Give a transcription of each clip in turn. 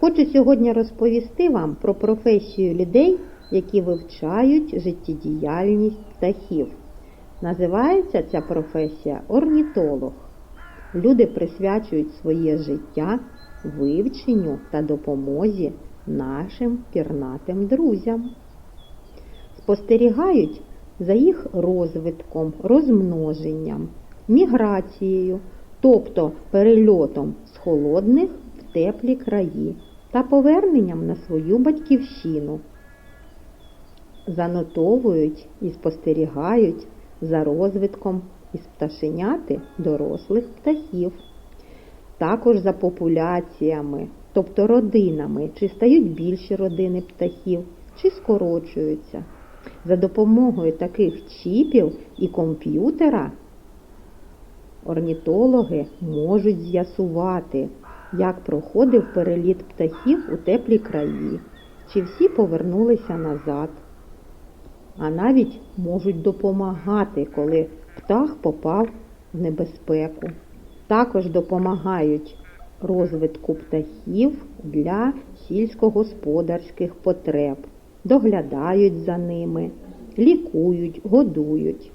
Хочу сьогодні розповісти вам про професію людей, які вивчають життєдіяльність птахів. Називається ця професія орнітолог. Люди присвячують своє життя вивченню та допомозі нашим пірнатим друзям. Спостерігають за їх розвитком, розмноженням, міграцією, тобто перельотом з холодних в теплі краї та поверненням на свою батьківщину. Занотовують і спостерігають за розвитком із пташеняти дорослих птахів. Також за популяціями, тобто родинами, чи стають більші родини птахів, чи скорочуються. За допомогою таких чіпів і комп'ютера орнітологи можуть з'ясувати, як проходив переліт птахів у теплі краї, чи всі повернулися назад, а навіть можуть допомагати, коли птах попав в небезпеку. Також допомагають розвитку птахів для сільськогосподарських потреб, доглядають за ними, лікують, годують.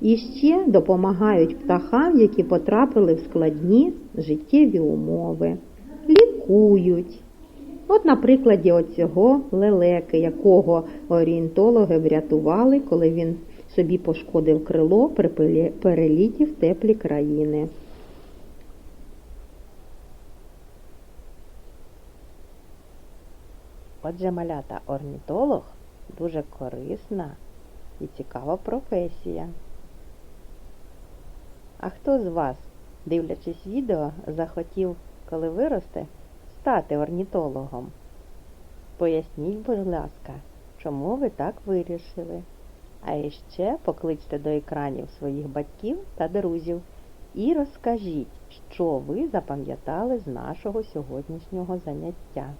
І ще допомагають птахам, які потрапили в складні життєві умови, лікують. От на прикладі оцього лелеки, якого орієнтологи врятували, коли він собі пошкодив крило при переліті в теплі країни. Отже, малята орнітолог дуже корисна і цікава професія. А хто з вас, дивлячись відео, захотів, коли виросте, стати орнітологом? Поясніть, будь ласка, чому ви так вирішили? А іще покличте до екранів своїх батьків та друзів і розкажіть, що ви запам'ятали з нашого сьогоднішнього заняття.